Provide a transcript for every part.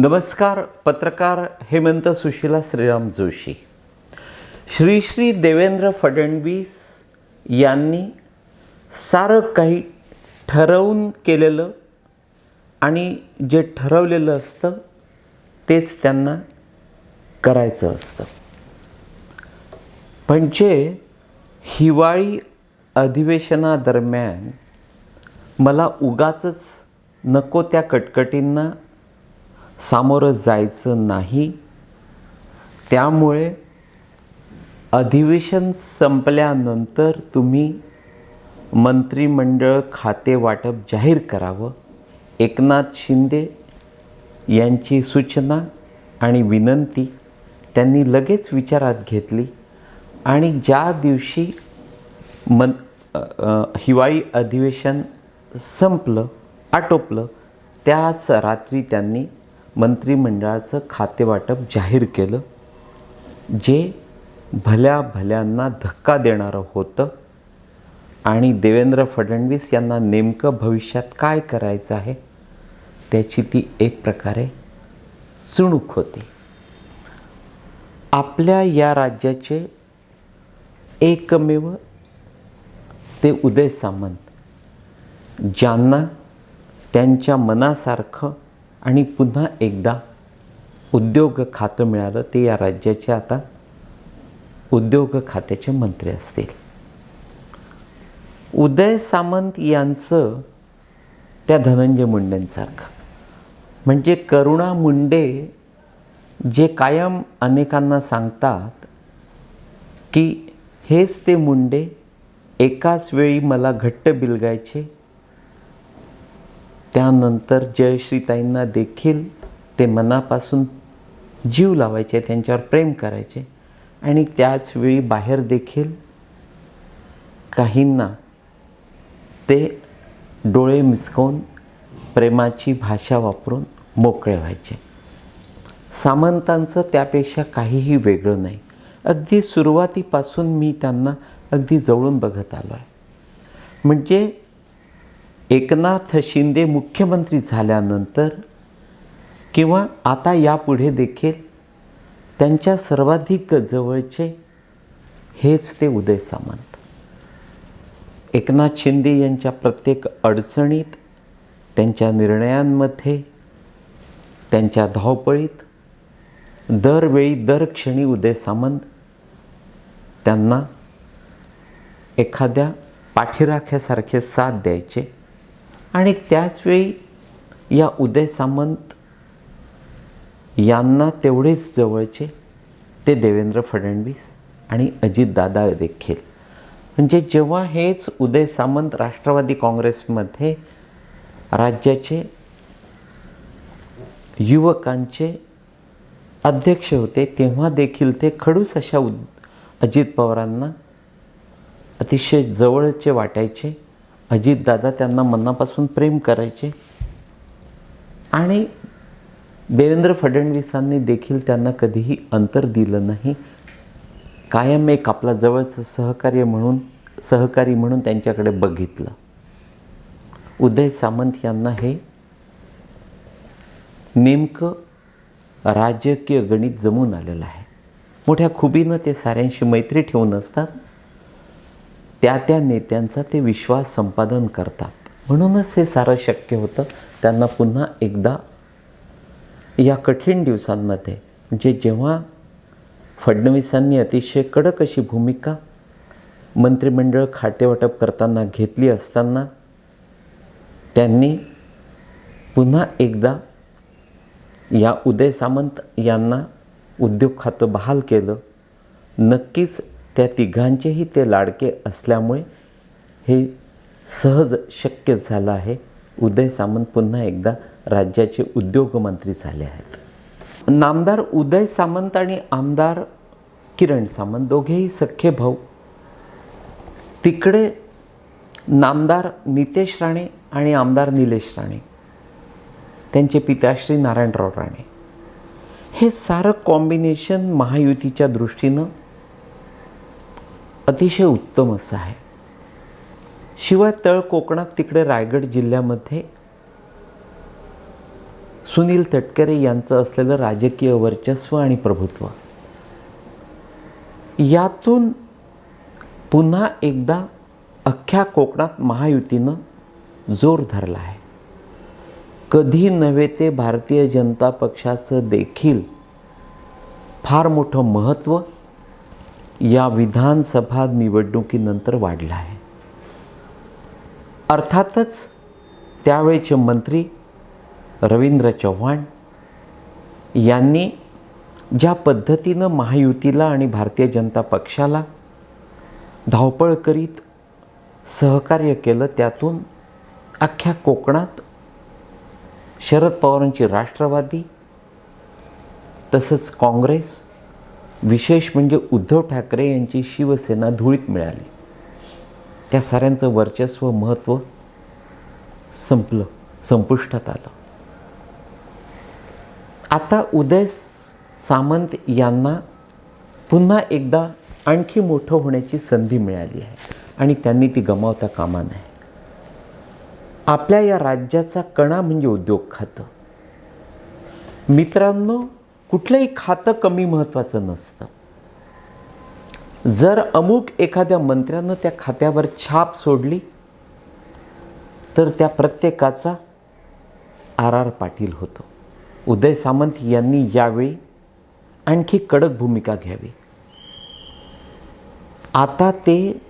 नमस्कार पत्रकार हेमंत सुशीला श्रीराम जोशी. श्री श्री देवेंद्र फडणवीस यांनी सारं काही ठरवून केलेलं आणि जे ठरवलेलं असतं तेच त्यांना करायचं असतं. म्हणजे हिवाळी अधिवेशनादरम्यान मला उगाचच नको त्या कटकटींना सामोरं जायचं नाही. त्यामुळे अधिवेशन संपल्यानंतर तुम्ही मंत्रिमंडळ खाते वाटप जाहीर करावं. एकनाथ शिंदे यांची सूचना आणि विनंती त्यांनी लगेच विचारात घेतली. आणि ज्या दिवशी मन हिवाळी अधिवेशन संपलं आटोपलं त्याच रात्री त्यांनी मंत्रिमंडळाचं खातेवाटप जाहीर केलं जे भल्या भल्यांना धक्का देणारं होतं. आणि देवेंद्र फडणवीस यांना नेमकं भविष्यात काय करायचं आहे त्याची ती एक प्रकारे चुणूक होती. आपल्या या राज्याचे एकमेव ते उदय सामंत ज्यांना त्यांच्या मनासारखं आणि पुन्हा एकदा उद्योग खातं मिळालं ते या राज्याचे आता उद्योग खात्याचे मंत्री असतील. उदय सामंत यांचं त्या धनंजय मुंडेंसारखं. म्हणजे करुणा मुंडे जे कायम अनेकांना सांगतात की हेच ते मुंडे एकाच वेळी मला घट्ट बिलगायचे त्यानंतर जयश्रीताईंना देखील ते मनापासून जीव लावायचे त्यांच्यावर प्रेम करायचे. आणि त्याचवेळी बाहेर देखील काहींना ते डोळे मिसकवून प्रेमाची भाषा वापरून मोकळे व्हायचे. सामंतांचं त्यापेक्षा काहीही वेगळं नाही. अगदी सुरुवातीपासून मी त्यांना अगदी जवळून बघत आलो आहे म्हणजे एकनाथ शिंदे मुख्यमंत्री झाल्यानंतर किंवा आता यापुढे देखील त्यांच्या सर्वाधिक जवळचे हेच ते उदय सामंत. एकनाथ शिंदे यांच्या प्रत्येक अडचणीत त्यांच्या निर्णयांमध्ये त्यांच्या धावपळीत दरवेळी दर क्षणी उदय सामंत त्यांना एखाद्या पाठीराख्यासारखे साथ द्यायचे. आणि त्याचवेळी या उदय सामंत यांना तेवढेच जवळचे ते देवेंद्र फडणवीस आणि अजितदादा देखील. म्हणजे जेव्हा हेच उदय सामंत राष्ट्रवादी काँग्रेसमध्ये राज्याचे युवकांचे अध्यक्ष होते तेव्हा देखील ते खडूस अशा उद अजित पवारांना अतिशय जवळचे वाटायचे. अजितदादा त्यांना मनापासून प्रेम करायचे. आणि देवेंद्र फडणवीसांनी देखील त्यांना कधीही अंतर दिलं नाही. कायम एक आपला जवळचं सहकार्य म्हणून सहकारी म्हणून त्यांच्याकडे बघितलं. उदय सामंत यांना हे नेमकं राजकीय गणित जमून आलेलं आहे. मोठ्या खुबीनं ते साऱ्यांशी मैत्री ठेवून असतात. त्या त्या नेत्यांचा ते विश्वास संपादन करतात. म्हणूनच हे सारं शक्य होतं. त्यांना पुन्हा एकदा या कठीण दिवसांमध्ये म्हणजे जेव्हा फडणवीसांनी अतिशय कडक अशी भूमिका मंत्रिमंडळ खातेवाटप करताना घेतली असताना त्यांनी पुन्हा एकदा या उदय सामंत यांना उद्योग खातं बहाल केलं. नक्कीच त्या तिघांचेही ते लाडके असल्यामुळे हे सहज शक्य झालं आहे. उदय सामंत पुन्हा एकदा राज्याचे उद्योगमंत्री झाले आहेत. नामदार उदय सामंत आणि आमदार किरण सामंत दोघेही सख्खे भाऊ. तिकडे नामदार नितेश राणे आणि आमदार निलेश राणे. त्यांचे पिताश्री नारायणराव राणे. हे सारं कॉम्बिनेशन महायुतीच्या दृष्टीनं अतिशय उत्तम असं आहे. शिवाय तळ कोकणात तिकडे रायगड जिल्ह्यामध्ये सुनील तटकरे यांचं असलेलं राजकीय वर्चस्व आणि प्रभुत्व. यातून पुन्हा एकदा अख्ख्या कोकणात महायुतीनं जोर धरला आहे. कधी नव्हे ते भारतीय जनता पक्षाचं देखील फार मोठं महत्त्व या विधानसभा निवडणुकीनंतर वाढला आहे. अर्थातच त्यावेळचे मंत्री रवींद्र चव्हाण यांनी ज्या पद्धतीनं महायुतीला आणि भारतीय जनता पक्षाला धावपळ करीत सहकार्य केलं त्यातून अख्ख्या कोकणात शरद पवारांची राष्ट्रवादी तसंच काँग्रेस विशेष म्हणजे उद्धव ठाकरे यांची शिवसेना धुळीत मिळाली. त्या साऱ्यांचं वर्चस्व महत्त्व संपलं संपुष्टात आलं. आता उदय सामंत यांना पुन्हा एकदा आणखी मोठं होण्याची संधी मिळाली आहे आणि त्यांनी ती गमावता कामा नये. आपल्या या राज्याचा कणा म्हणजे उद्योग खातं. मित्रांनो कुठलंही खातं कमी महत्त्वाचं नसतं. जर अमुक एखाद्या मंत्र्यानं त्या खात्यावर छाप सोडली तर त्या प्रत्येकाचा आर आर पाटील होतो. उदय सामंत यांनी यावेळी आणखी कडक भूमिका घ्यावी. आता ते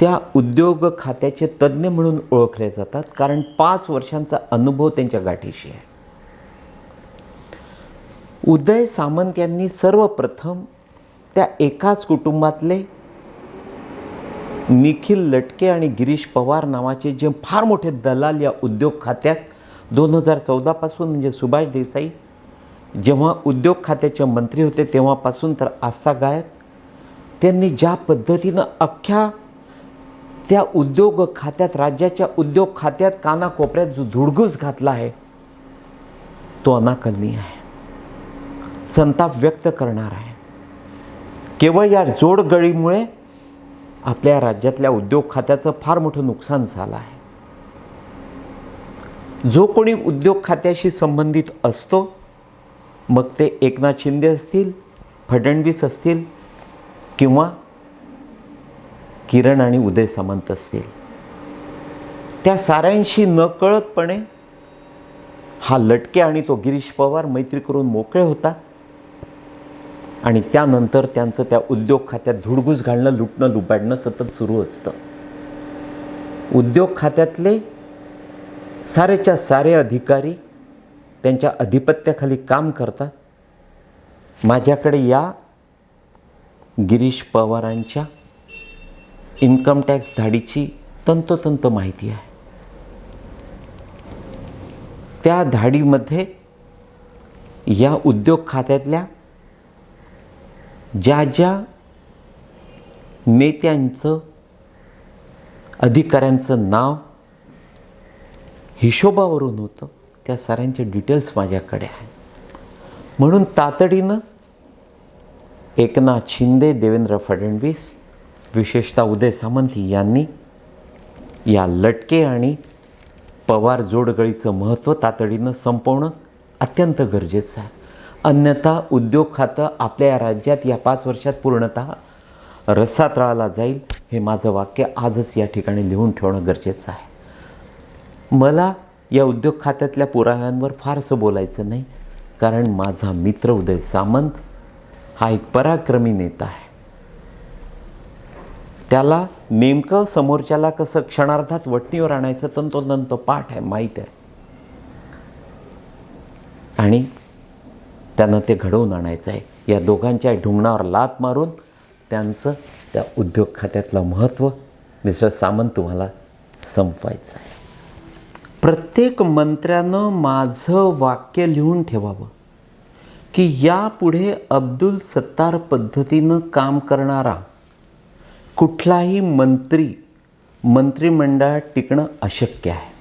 त्या उद्योग खात्याचे तज्ज्ञ म्हणून ओळखले जातात कारण पाच वर्षांचा अनुभव त्यांच्या गाठीशी आहे. उदय सामंत यांनी सर्वप्रथम त्या एकाच कुटुंबातले निखिल लटके आणि गिरीश पवार नावाचे जे फार मोठे दलाल या उद्योग खात्यात दोन हजार चौदापासून म्हणजे सुभाष देसाई जेव्हा उद्योग खात्याचे मंत्री होते तेव्हापासून तर आस्था गायत त्यांनी ज्या पद्धतीनं अख्ख्या त्या उद्योग खात्यात राज्याच्या उद्योग खात्यात कानाकोपऱ्यात जो धुडगूस घातला आहे तो अनाकलनीय आहे. संताप व्यक्त करणार आहे. केवळ या जोडगळीमुळे आपल्या राज्यातल्या उद्योग खात्याचं फार मोठं नुकसान झालं आहे. जो कोणी उद्योग खात्याशी संबंधित असतो मग ते एकनाथ शिंदे असतील फडणवीस असतील किंवा किरण आणि उदय सामंत असतील. त्या साऱ्यांशी नकळतपणे हा लटके आणि तो गिरीश पवार मैत्री करून मोकळे होतात. आणि त्यानंतर त्यांचं त्या उद्योग खात्यात धुडगूस घालणं लुटणं लुबाडणं सतत सुरू असतं. उद्योग खात्यातले सारेच्या सारे अधिकारी त्यांच्या अधिपत्याखाली काम करतात. माझ्याकडे या गिरीश पवारांच्या इन्कम टॅक्स धाडीची तंतोतंत माहिती आहे. त्या धाडीमध्ये या उद्योग खात्यातल्या ज्या ज्या नेत्यांचं अधिकाऱ्यांचं नाव हिशोबावरून होतं त्या साऱ्यांचे डिटेल्स माझ्याकडे आहे म्हणून तातडीनं एकनाथ शिंदे देवेंद्र फडणवीस विशेषतः उदय सामंत यांनी या लटके आणि पवार जोडगळीचं महत्त्व तातडीनं संपवणं अत्यंत गरजेचं आहे. अन्यथा उद्योग खातं आपल्या या राज्यात या पाच वर्षात पूर्णतः रसातळाला जाईल हे माझं वाक्य आजच या ठिकाणी लिहून ठेवणं गरजेचं आहे. मला या उद्योग खात्यातल्या पुराव्यांवर फारसं बोलायचं नाही कारण माझा मित्र उदय सामंत हा एक पराक्रमी नेता आहे. त्याला नेमकं समोरच्याला कसं क्षणार्धात वटणीवर आणायचं तंतोतंत पाठ आहे माहीत आहे. आणि त्यानं ते घडवून आणायचं आहे. या दोघांच्या ढुंगणावर लात मारून त्यांचं त्या उद्योग खात्यातलं महत्त्व मिस्टर सामंत तुम्हाला संपवायचं आहे. प्रत्येक मंत्र्यानं माझं वाक्य लिहून ठेवावं की यापुढे अब्दुल सत्तार पद्धतीनं काम करणारा कुठलाही मंत्री मंत्रिमंडळात टिकणं अशक्य आहे.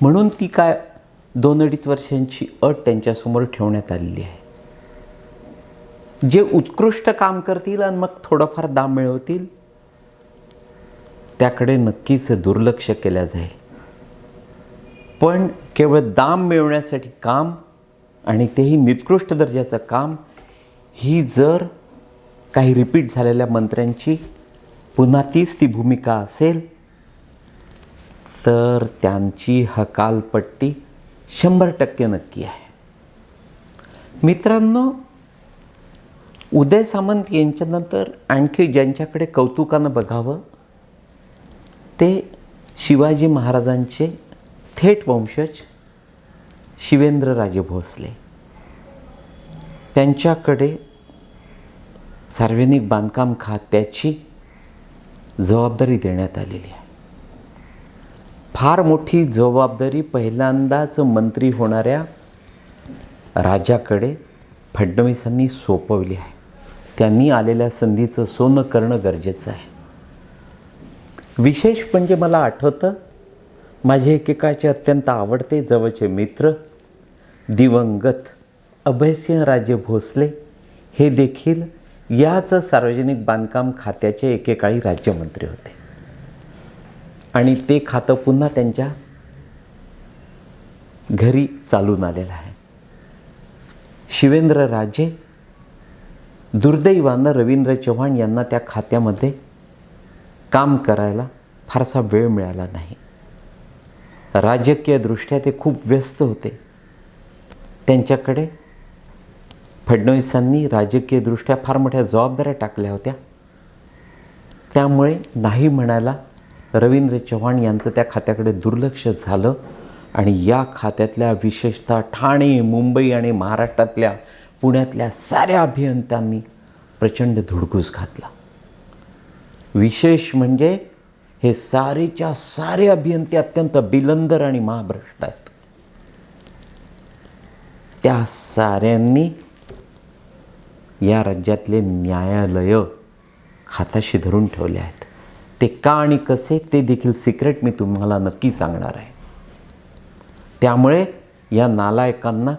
म्हणून ती काय दोन अडीच वर्षांची अट त्यांच्यासमोर ठेवण्यात आलेली आहे. जे उत्कृष्ट काम करतील आणि मग थोडंफार दाम मिळवतील त्याकडे नक्कीच दुर्लक्ष केल्या जाईल. पण केवळ दाम मिळवण्यासाठी काम आणि तेही निकृष्ट दर्जाचं काम ही जर काही रिपीट झालेल्या मंत्र्यांची पुन्हा तीच ती भूमिका असेल तर त्यांची हकालपट्टी शंभर टक्के नक्की आहे. मित्रांनो उदय सामंत यांच्यानंतर आणखी ज्यांच्याकडे कौतुकानं बघावं ते शिवाजी महाराजांचे थेट वंशज शिवेंद्रराजे भोसले. त्यांच्याकडे सार्वजनिक बांधकाम खात्याची जबाबदारी देण्यात आलेली आहे. फार मोठी जबाबदारी पहिल्यांदाच मंत्री होणाऱ्या राजाकडे फडणवीसांनी सोपवली आहे. त्यांनी आलेल्या संधीचं सोनं करणं गरजेचं आहे. विशेष म्हणजे मला आठवतं माझे एकेकाचे अत्यंत आवडते जवळचे मित्र दिवंगत अभयसिंह राजे भोसले हे देखील याच सार्वजनिक बांधकाम खात्याचे एकेकाळी राज्यमंत्री होते. आणि ते खातं पुन्हा त्यांच्या घरी चालून आलेलं आहे. शिवेंद्र राजे दुर्दैवानं रवींद्र चव्हाण यांना त्या खात्यामध्ये काम करायला फारसा वेळ मिळाला नाही. राजकीयदृष्ट्या ते खूप व्यस्त होते. त्यांच्याकडे फडणवीसांनी राजकीयदृष्ट्या फार मोठ्या जबाबदाऱ्या टाकल्या होत्या. त्यामुळे नाही म्हणायला रवींद्र चव्हाण यांचं त्या खात्याकडे दुर्लक्ष झालं आणि या खात्यातल्या विशेषतः ठाणे मुंबई आणि महाराष्ट्रातल्या पुण्यातल्या साऱ्या अभियंत्यांनी प्रचंड धुडगूस घातला. विशेष म्हणजे हे सारेच्या सारे अभियंते अत्यंत बिलंदर आणि महाभ्रष्ट आहेत. त्या साऱ्यांनी या राज्यातले न्यायालय हाताशी धरून ठेवले आहेत. ते का आणि कसे ते देखील सिक्रेट मी तुम्हाला नक्की सांगणार आहे. त्यामुळे या नालायकांना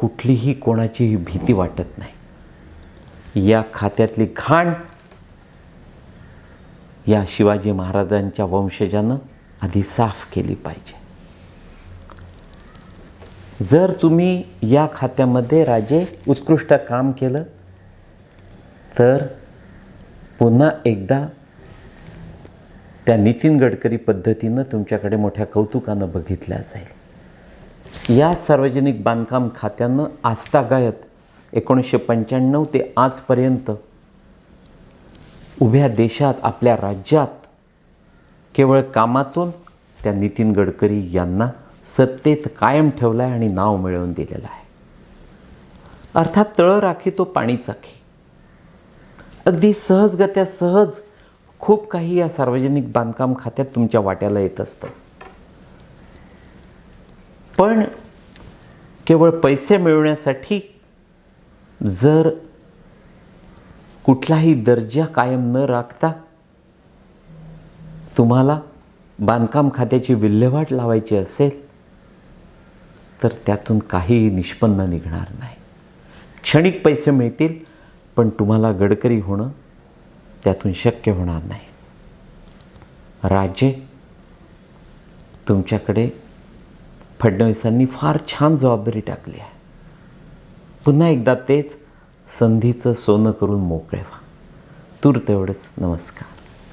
कुठलीही कोणाचीही भीती वाटत नाही. या खात्यातली घाण या शिवाजी महाराजांच्या वंशजानं आधी साफ केली पाहिजे. जर तुम्ही या खात्यामध्ये राजे उत्कृष्ट काम केलं तर पुन्हा एकदा त्या नितीन गडकरी पद्धतीनं तुमच्याकडे मोठ्या कौतुकानं बघितल्या जाईल. या सार्वजनिक बांधकाम खात्यानं आस्थागायत एकोणीसशे पंच्याण्णव ते आजपर्यंत उभ्या देशात आपल्या राज्यात केवळ कामातून त्या नितीन गडकरी यांना सत्तेत कायम ठेवला आहे आणि नाव मिळवून दिलेलं आहे. अर्थात तळ राखी तो पाणी चाखी अगदी सहजगत्या सहज खूप काही या सार्वजनिक बांधकाम खात्यात तुमच्या वाट्याला येत असतं. पण केवळ पैसे मिळवण्यासाठी जर कुठलाही दर्जा कायम न राखता तुम्हाला बांधकाम खात्याची विल्हेवाट लावायची असेल तर त्यातून काहीही निष्पन्न निघणार नाही. क्षणिक पैसे मिळतील पण तुम्हाला गडकरी होणं त्यातून शक्य होणार नाही. राजे तुमच्याकडे फडणवीसांनी फार छान जबाबदारी टाकली आहे. पुन्हा एकदा तेच संधीचं सोनं करून मोकळे व्हा. तूर तेवढंच. नमस्कार.